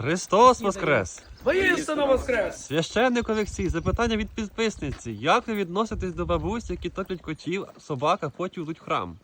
Христос Воскрес! Воістину воскрес! Священник Олексій, запитання від підписниці. Як ви відноситесь до бабусь, які топлять котів, собак, а потім йдуть в храм?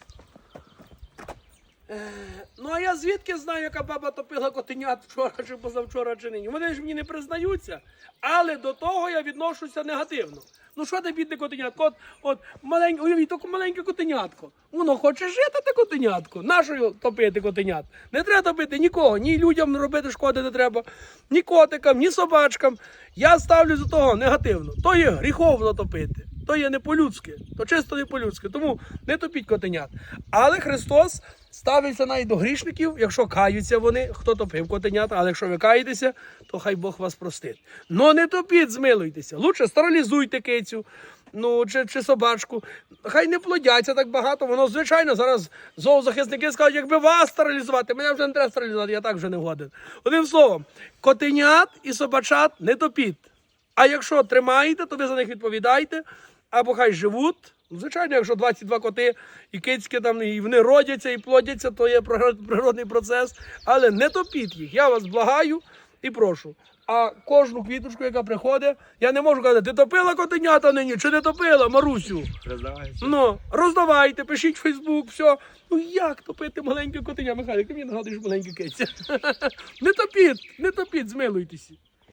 Ну а я звідки знаю, яка баба топила котенят вчора чи позавчора чи нині? Вони ж мені не признаються, але до того я відношуся негативно. Ну що ти бідне котенятко? От, от маленьке, уявіть, таке маленьке котенятко. Воно хоче жити те котенятко. Нащо топити котенят? Не треба топити нікого, ні людям робити шкоди не треба, ні котикам, ні собачкам. Я ставлю до того негативно. То є гріховно топити. То є не по-людськи, то чисто не по-людськи. Тому не топіть котенят. Але Христос ставиться навіть до грішників, якщо каються вони, хто топив котенята, але якщо ви каєтеся, то хай Бог вас простить. Но не топіть, змилуйтеся. Лучше стерилізуйте кицю. Ну, чи, чи собачку, хай не плодяться так багато. Воно звичайно зараз зоозахисники скажуть, якби вас стерилізувати, мене вже не треба стерилізувати, я так вже не годен. Одним словом, котенят і собачат не топіть. А якщо тримаєте, то ви за них відповідаєте, або хай живуть. Звичайно, якщо 22 коти і кицьки там, і вони родяться і плодяться, то є природний процес. Але не топіть їх. Я вас благаю і прошу. А кожну квіточку, яка приходить, я не можу казати, ти топила котенята нині, чи не топила, Марусю? Ну, роздавайте, пишіть в Фейсбук, все. Ну як топити маленьке котеня? Михайло, ти мені нагадуєш маленьке киця. не топіть, не топіть, змилуйтеся.